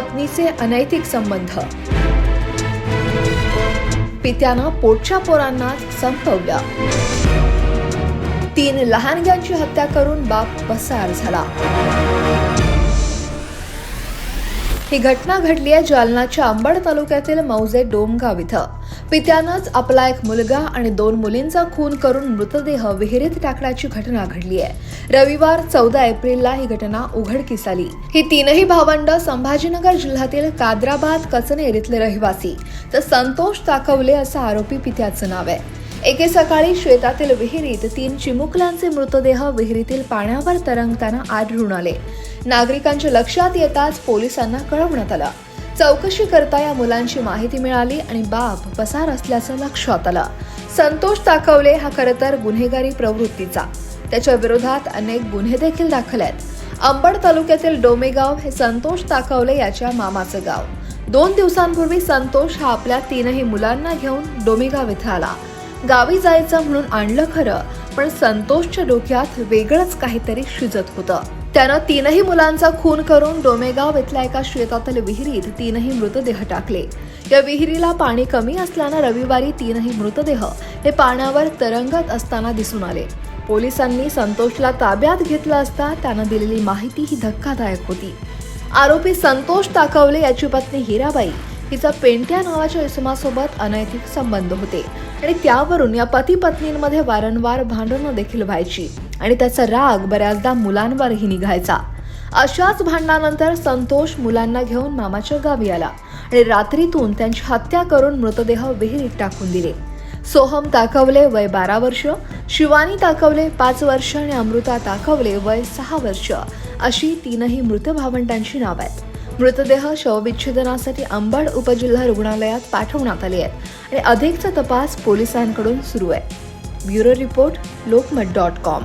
पत्नीचे अनैतिक संबंध. पित्यानं पोटच्या पोरांना संपवलं. तीन लहानग्यांची हत्या करून बाप पसार झाला. ही घटना घडली आहे जालनाच्या अंबड तालुक्यातील मौजे डोमगाव इथं. पित्यानंच आपला एक मुलगा आणि दोन मुलींचा खून करून मृतदेह विहिरीत टाकण्याची घटना घडली आहे. रविवार चौदा एप्रिलला ही घटना उघडकीस आली. ही तीनही भावंड संभाजीनगर जिल्ह्यातील कादराबाद कचनेर इथले रहिवासी. तर संतोष ताकवले असं आरोपी पित्याचं नाव आहे. एके सकाळी शेतातील विहिरीत तीन चिमुकल्यांचे मृतदेह विहिरीतील पाण्यावर तरंगताना आढळून आले. नागरिकांच्या लक्षात येताच पोलिसांना कळवण्यात आलं. चौकशी करता या मुलांची माहिती मिळाली आणि बाप पसार असल्याचं लक्षात आलं. संतोष ताकवले हा खरं तर गुन्हेगारी प्रवृत्तीचा. त्याच्या विरोधात अनेक गुन्हे देखील दाखल आहेत. अंबड तालुक्यातील डोमेगाव हे संतोष ताकवले याच्या मामाचं गाव. दोन दिवसांपूर्वी संतोष हा आपल्या तीनही मुलांना घेऊन डोमेगाव इथं आला. गावी जायचं म्हणून आणलं खरं पण संतोषच्या डोक्यात वेगळंच काहीतरी शिजत होतं. त्यानं तीनही मुलांचा खून करून डोमेगाव इथल्या एका शेतातील विहिरीत तीनही मृतदेह टाकले. या विहिरीला पाणी कमी असल्यानं रविवारी तीनही मृतदेह हे पाण्यावर तरंगत असताना दिसून आले. पोलिसांनी संतोषला ताब्यात घेतलं असता त्यानं दिलेली माहिती ही धक्कादायक होती. आरोपी संतोष ताकवले याची पत्नी हिराबाई. हिचा पेंट्या नावाच्या इसमासोबत अनैतिक संबंध होते. आणि त्यावरून या पती पत्नींमध्ये वारंवार भांडणं देखील व्हायची. आणि त्याचा राग बऱ्याचदा मुलांवरही निघायचा. अशाच भांडणानंतर संतोष मुलांना घेऊन मामाच्या गावी आला. आणि रात्रीतून त्यांची हत्या करून मृतदेह विहिरीत टाकून दिले. सोहम ताकवले वय बारा वर्ष शिवानी ताकवले पाच वर्ष आणि अमृता ताकवले वय सहा वर्ष अशी तीनही मृत भावंडांची नाव आहेत. मृतदेह शवविच्छेदनासाठी अंबड उपजिल्हा रुग्णालयात पाठवण्यात आले आहेत आणि अधिकचा तपास पोलिसांकडून सुरू आहे. Bureau report Lokmat dot com.